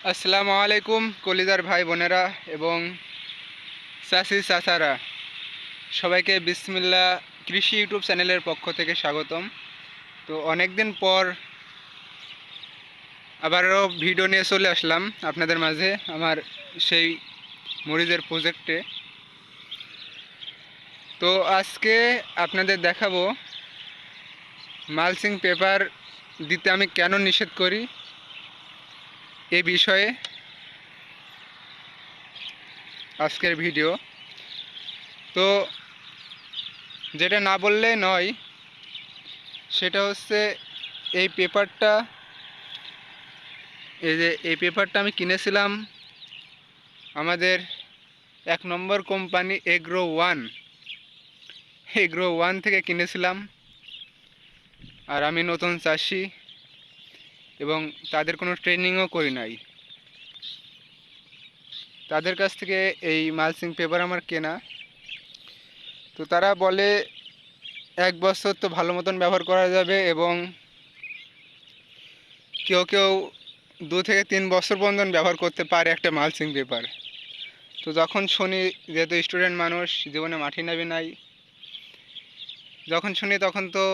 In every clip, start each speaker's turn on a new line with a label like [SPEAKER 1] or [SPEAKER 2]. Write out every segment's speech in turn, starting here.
[SPEAKER 1] আসসালামু আলাইকুম কলিদার ভাই বোনেরা এবং চাষি চাচারা সবাইকে বিসমিল্লা কৃষি ইউটিউব চ্যানেলের পক্ষ থেকে স্বাগতম। তো অনেক দিন পর আবারও ভিডিও নিয়ে চলে আসলাম আপনাদের মাঝে আমার সেই মরিচের প্রজেক্টে তো আজকে আপনাদের দেখাবো মালসিং পেপার দিতে আমি কেন নিষেধ করি এ বিষয়ে আজকের ভিডিও। তো যেটা না বললে নয়, সেটা হচ্ছে এই পেপারটা, এই যে এই পেপারটা আমি কিনেছিলাম আমাদের এক নম্বর company Agro One. Agro One থেকে কিনেছিলাম। আর আমি নতুন চাষি। এবং তাদের কোনো ট্রেনিংও করি নাই। তাদের কাছ থেকে এই মালসিং পেপার আমার কেনা। তো তারা বলে, এক বছর তো ভালো মতন ব্যবহার করা যাবে এবং কেউ কেউ দু থেকে তিন বছর পর্যন্ত ব্যবহার করতে পারে একটা মালসিং পেপার তো যখন শুনি, যেহেতু স্টুডেন্ট মানুষ, জীবনে মাটি নাবি নাই। যখন শুনি, তখন তো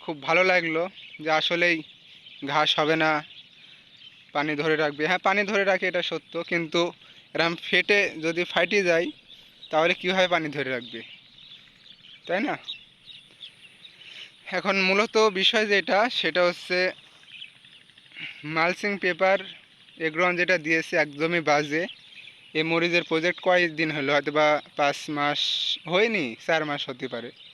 [SPEAKER 1] খুব ভালো লাগল যে আসলেই ঘাস হবে না, পানি ধরে রাখবে। হ্যাঁ পানি ধরে রাখে, এটা সত্য, কিন্তু এরম ফেটে যদি ফাইটে যায়, তাহলে কীভাবে পানি ধরে রাখবে? তাই না? এখন মূলত বিষয় যেটা, সেটা হচ্ছে মালসিং পেপার, এগ্রন যেটা দিয়েছে একদমই বাজে। এই মরিচের প্রজেক্ট কয়েকদিন হলো হয়তো বা পাঁচ মাস হয়নি, চার মাস হতে পারে।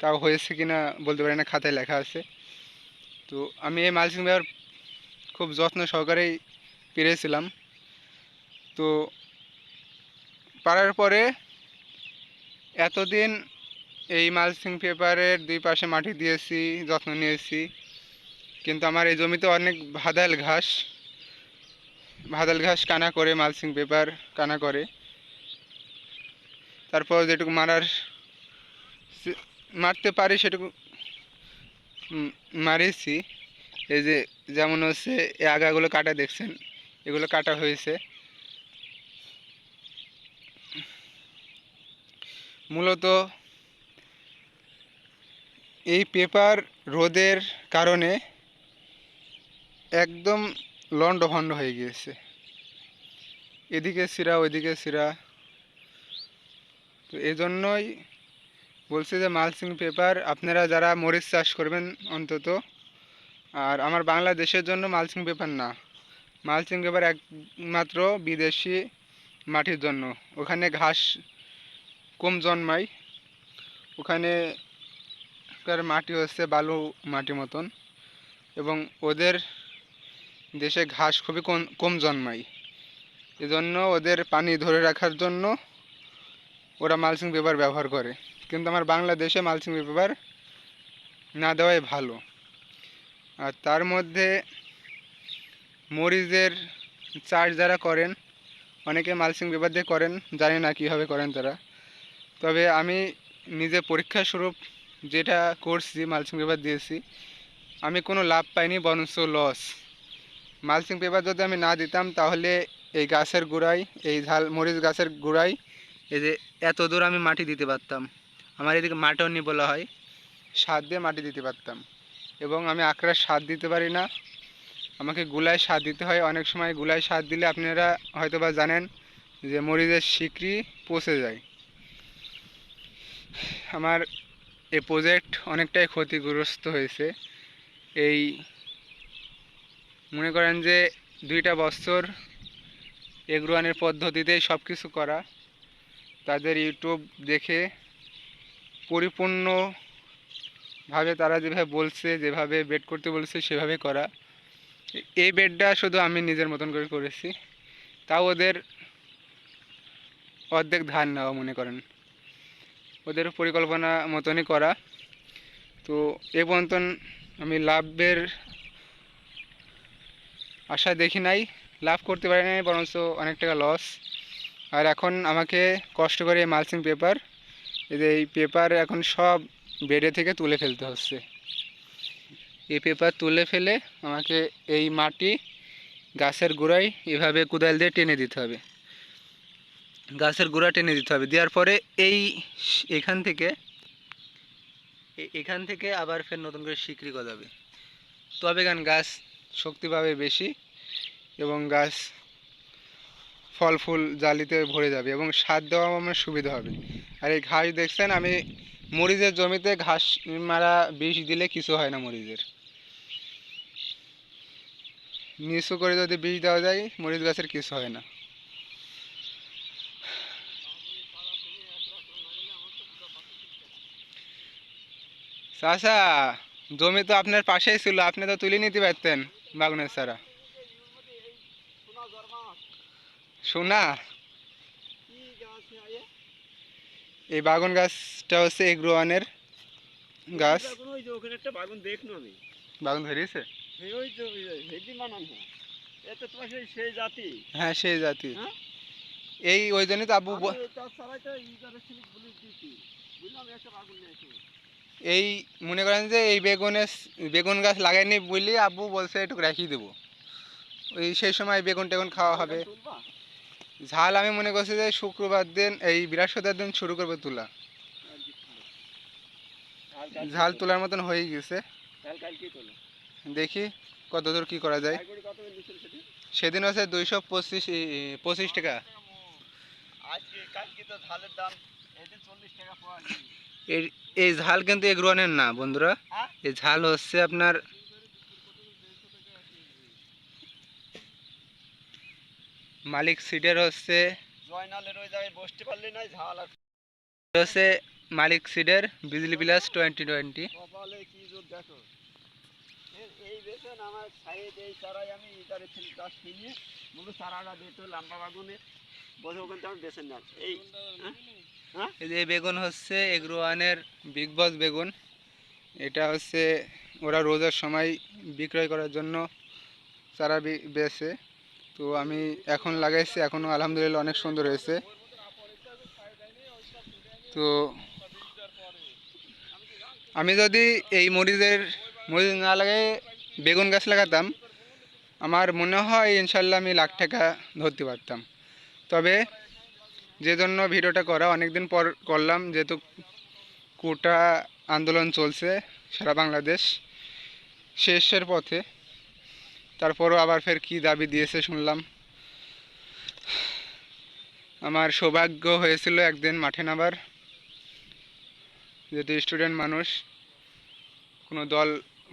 [SPEAKER 1] তাও হয়েছে কি না বলতে পারি না, খাতায় লেখা আছে। তো আমি এই মালচিং পেপার খুব যত্ন সহকারেই পেরেছিলাম। তো পারার পরে এতদিন এই মালচিং পেপারের দুই পাশে মাটি দিয়েছি, যত্ন নিয়েছি। কিন্তু আমার এই জমিতে অনেক ভাদাল ঘাস ভাদাল ঘাস কানা করে, মালচিং পেপার কানা করে। তারপর যেটুকু মারার মারতে পারি সেটুকু মারিছি। এই যে যেমন হচ্ছে, এই আগাগুলো কাটা দেখছেন, এগুলো কাটা হয়েছে। মূলত এই পেপার রোদের কারণে একদম লন্ড ভন্ড হয়ে গিয়েছে। এদিকে সিরা ওইদিকে সিরা তো এজন্যই বলছে যে মালসিং পেপার, আপনারা যারা মরিচ চাষ করবেন অন্তত, আর আমার বাংলাদেশের জন্য মালসিং পেপার না। মালসিং পেপার একমাত্র বিদেশি মাটির জন্য। ওখানে ঘাস কম জন্মায়। ওখানে মাটি হচ্ছে বালু মাটি মতন। এবং ওদের দেশে ঘাস খুবই কম জন্মায়। এজন্য ওদের পানি ধরে রাখার জন্য ওরা মালসিং পেপার ব্যবহার করে। কিন্তু আমার বাংলাদেশে মালচিং পেপার না দেওয়াই ভালো। আর তার মধ্যে মরিচের চাষ যারা করেন, অনেকে মালচিং পেপার দিয়ে করেন, জানি না কীভাবে করেন তারা। তবে আমি নিজে পরীক্ষা স্বরূপ যেটা করছি মালচিং পেপার দিয়েছি, আমি কোনো লাভ পাইনি, বরঞ্চ লস মালচিং পেপার যদি আমি না দিতাম, তাহলে এই গাছের গোড়ায়, এই ঝাল, মরিচ গাছের গোড়ায়, এই যে এত দূর আমি মাটি দিতে পারতাম। আমার এদিকে মাটনি বলা হয়। সার দিয়ে মাটি দিতে পারতাম। এবং আমি আঁকড়ার সার দিতে পারি না। আমাকে গুলায় সার দিতে হয়। অনেক সময় গুলায় সার দিলে আপনারা হয়তো বা জানেন যে মরিচের শিকড়ি পচে যায়। আমার এই প্রজেক্ট অনেকটাই ক্ষতিগ্রস্ত হয়েছে। এই মনে করেন যে দুইটা বছর এগ্রোয়ানের পদ্ধতিতেই সব কিছু করা। তাদের ইউটিউব দেখে পরিপূর্ণভাবে তারা যেভাবে বলছে, যেভাবে বেড করতে বলছে, সেভাবে করা। এই বেডটা শুধু আমি নিজের মতন করে করেছি। তাও ওদের অর্ধেক ধান নেওয়া মনে করেন। ওদের পরিকল্পনা মতনই করা। তো এ পর্যন্ত আমি লাভের আশা দেখি নাই। লাভ করতে পারি নাই, বরঞ্চ অনেক টাকা লস। আর এখন আমাকে কষ্ট করে মালসিং পেপার এই পেপার এখন সব বেডে থেকে তুলে ফেলতে হচ্ছে। এই পেপার তুলে ফেলে আমাকে এই মাটি গাছের গোড়ায় এভাবে কোদাল দিয়ে টেনে দিতে হবে। গাছের গোড়া টেনে দিতে হবে। দেওয়ার পরে এই এখান থেকে এখান থেকে আবার ফের নতুন করে শিকড়ি গজাবে। তবে গান গাছ শক্তি পাবে বেশি এবং গাছ ফল ফুল জালিতে ভরে যাবে এবং সার দেওয়া আমার সুবিধা হবে। আর এই ঘাস দেখছেন, আমি মরিচের জমিতে ঘাস মারা বিষ দিলে কিছু হয় না মরিচের। নিচু করে যদি বিষ দেওয়া যায়, মরিচ গাছের কিছু হয় না। চাচা, জমি তো আপনার পাশেই ছিল, আপনি তো তুলে নিতে পারতেন বাগুনের ছাড়া সোনা এই বাগুন গাছটা হচ্ছে এগ্রোয়ানের গাছ।
[SPEAKER 2] বাগুন
[SPEAKER 1] ধরিয়েছে?
[SPEAKER 2] হ্যাঁ সেই জাতি।
[SPEAKER 1] হ্যাঁ? এই ওই জন্যই তো আবু এই মনে করেন যে এই বেগুনের বেগুন গাছ লাগাইনি বলি আব্বু বলছে একটু রাখিয়ে দেবো। ওই সেই সময় বেগুন টেগুন খাওয়া হবে। ঝাল আমি মনে করছি যে শুক্রবার দিন এই বৃহস্পতিবার দিন শুরু করবে তোলা। ঝাল তোলার মতন হয়ে গেছে। দেখি কতদূর কি করা যায়। সেদিন হচ্ছে দুইশো পঁচিশ পঁচিশ টাকা। এই ঝাল কিন্তু এগ্রোয়ানের না বন্ধুরা।
[SPEAKER 2] হ্যাঁ?
[SPEAKER 1] এই ঝাল হচ্ছে আপনার মালিক সিডের হচ্ছে
[SPEAKER 2] জয়নালের ওই জায়গায় বসতে পারলি না ঝাল
[SPEAKER 1] হচ্ছে মালিক সিডের বিজলি প্লাস টোয়েন্টি টোয়েন্টি
[SPEAKER 2] কপালে কি জোর দেখো। এই আমার সাইড এই চারাই আমি ইদারে গাছ কিনে চারাটা দিত লম্বা বাগুনে বসে ওখান থেকে আমি বেছে নেন এই হ্যাঁ?
[SPEAKER 1] এই যে বেগুন হচ্ছে এগ্রোয়ানের বিগ বস বেগুন। এটা হচ্ছে ওরা রোজার সময় বিক্রয় করার জন্য চারা বেছে। তো আমি এখন লাগাইছি এখনও আলহামদুলিল্লাহ অনেক সুন্দর হয়েছে। তো আমি যদি এই মরিচের, মরিচ না লাগাই, বেগুন গাছ লাগাতাম, আমার মনে হয় ইনশাল্লাহ আমি লাখ টাকা ধরতে পারতাম। তবে যে জন্য ভিডিওটা করা, অনেকদিন পর করলাম, যেহেতু কোটা আন্দোলন চলছে সারা বাংলাদেশ, শেষের পথে তারপরও আবার ফের কি দাবি দিয়েছে শুনলাম। আমার সৌভাগ্য হয়েছিল একদিন মাঠে নামার যেহেতু স্টুডেন্ট মানুষ, কোনো দল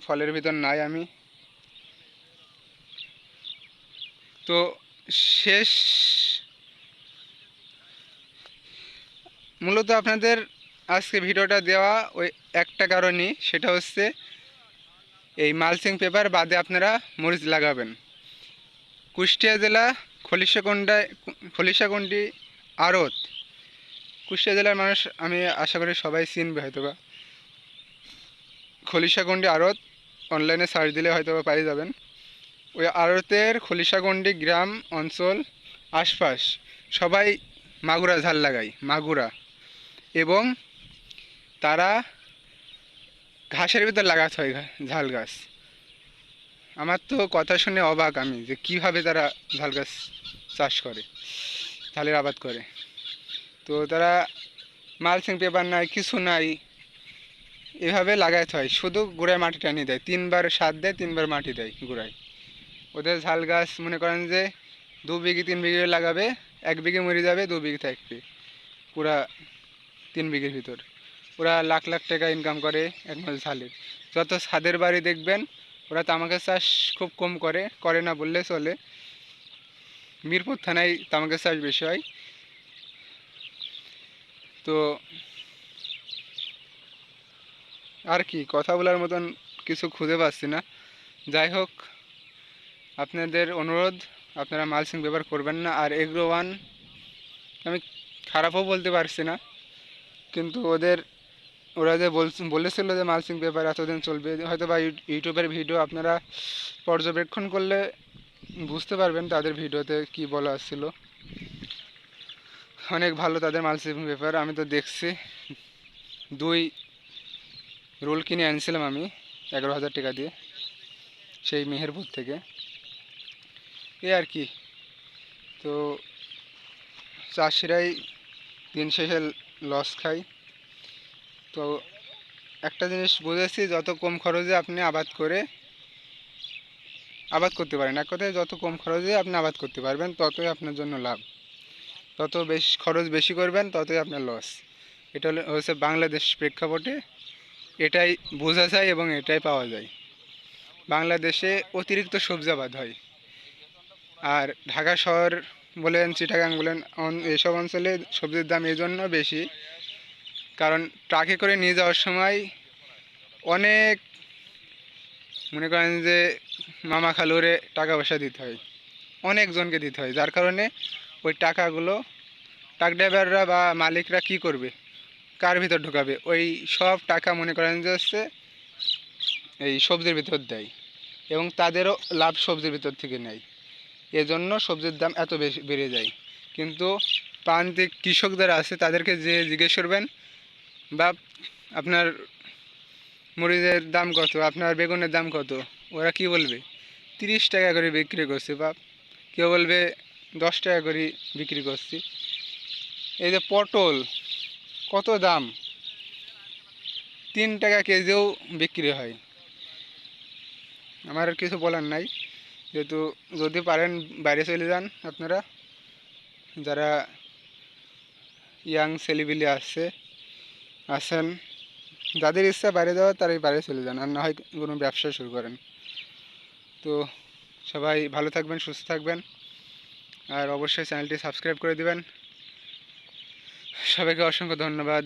[SPEAKER 1] ফলের ভিতর নাই আমি। তো শেষ, মূলত আপনাদের আজকে ভিডিওটা দেওয়া ওই একটা কারণই, সেটা হচ্ছে এই মালসিং পেপার বাদে আপনারা মরিচ লাগাবেন। কুষ্টিয়া জেলা খলিশাকুন্ডায় খলিশাকুন্ডি আড়ত। কুষ্টিয়া জেলার মানুষ আমি আশা করি সবাই চিনবে হয়তো বা খলিশাকুন্ডি আড়ত অনলাইনে সার্চ দিলে হয়তো বা পাই যাবেন। ওই আড়তের খলিশাকুন্ডি গ্রাম, অঞ্চল, আশপাশ সবাই মাগুরা ঝাল লাগায়, মাগুরা। এবং তারা ঘাসের ভিতর লাগাতে হয় ঝাল গাছ। আমার তো কথা শুনে অবাক আমি যে কীভাবে তারা ঝাল গাছ চাষ করে, ঝালের আবাদ করে। তো তারা মালচিং পেপার নাই, কিছু নাই, এভাবে লাগাইতে হয়। শুধু গোড়ায় মাটি টানিয়ে দেয়, তিনবার সার দেয়, তিনবার মাটি দেয় গোড়ায়। ওদের ঝাল গাছ মনে করেন যে দু বিঘি, তিন বিঘে লাগাবে, এক বিঘে মরে যাবে, দু বিঘে থাকবে, পুরা তিন বিঘের ভিতর। ওরা লাখ লাখ টাকা ইনকাম করে এক মাস যত ছাদের বাড়ি দেখবেন, ওরা তামাকের চাষ খুব কম করে করে না বললে চলে। মিরপুর থানায় তামাকের চাষ বেশি হয়। তো আর কি, কথা বলার মতন কিছু খুঁজে পাচ্ছি না। যাই হোক, আপনাদের অনুরোধ, আপনারা মালসিং ব্যবহার করবেন না। আর এগ্রো ওয়ান, আমি খারাপও বলতে পারছি না। কিন্তু ওদের ওরা যে বলছ- বলেছিল যে মালসিং পেপার এতদিন চলবে, হয়তো বা ইউটিউবের ভিডিও আপনারা পর্যবেক্ষণ করলে বুঝতে পারবেন তাদের ভিডিওতে কি বলা ছিল। অনেক ভালো তাদের মালসিং পেপার আমি তো দেখছি। দুই রোল কিনে আনছিলাম আমি, এগারো হাজার টাকা দিয়ে, সেই মেহেরপুর থেকে। এই আর কি। তো চাষিরাই দিন শেষে লস খায়। তো একটা জিনিস বুঝেছি, যত কম খরচে আপনি আবাদ করে আবাদ করতে পারেন। এক কথায় যত কম খরচে আপনি আবাদ করতে পারবেন, ততই আপনার জন্য লাভ। তত বেশি খরচ বেশি করবেন, ততই আপনার লস এটা হলো হচ্ছে বাংলাদেশ প্রেক্ষাপটে এটাই বোঝা যায় এবং এটাই পাওয়া যায়। বাংলাদেশে অতিরিক্ত সবজি আবাদ হয়। আর ঢাকা শহর বলেন, চিটাগাং বলেন এসব অঞ্চলে সবজির দাম এই জন্য বেশি। কারণ ট্রাকে করে নিয়ে যাওয়ার সময় অনেক মনে করেন যে মামা খালুরে টাকা পয়সা দিতে হয়। অনেকজনকে দিতে হয়। যার কারণে ওই টাকাগুলো ট্রাক ড্রাইভাররা বা মালিকরা কি করবে? কার ভিতর ঢোকাবে? ওই সব টাকা মনে করেন যে হচ্ছে এই সবজির ভিতর দেয় এবং তাদেরও লাভ সবজির ভিতর থেকে নেয়। এজন্য সবজির দাম এত বেশি বেড়ে যায়। কিন্তু প্রান্তিক কৃষক যারা আছে, তাদেরকে যে জিজ্ঞেস করবেন বা আপনার মরিচের দাম কত? আপনার বেগুনের দাম কত? ওরা কি বলবে? তিরিশ টাকা করে বিক্রি করছে বা কেউ বলবে দশ টাকা করে বিক্রি করছি। এই যে পটল, কত দাম? তিন টাকা কেজিও বিক্রি হয়। আমার কিছু বলার নাই। যেহেতু যদি পারেন বাইরে চলে যান আপনারা। যারা ইয়াং ছেলেপিলে আসছে আছেন। যাদের ইচ্ছা বাইরে যাওয়ার তারাই বাইরে চলে যান, আর না হয় কোনো ব্যবসা শুরু করেন। তো সবাই ভালো থাকবেন, সুস্থ থাকবেন, আর অবশ্যই চ্যানেলটি সাবস্ক্রাইব করে দিবেন। সবাইকে অসংখ্য ধন্যবাদ।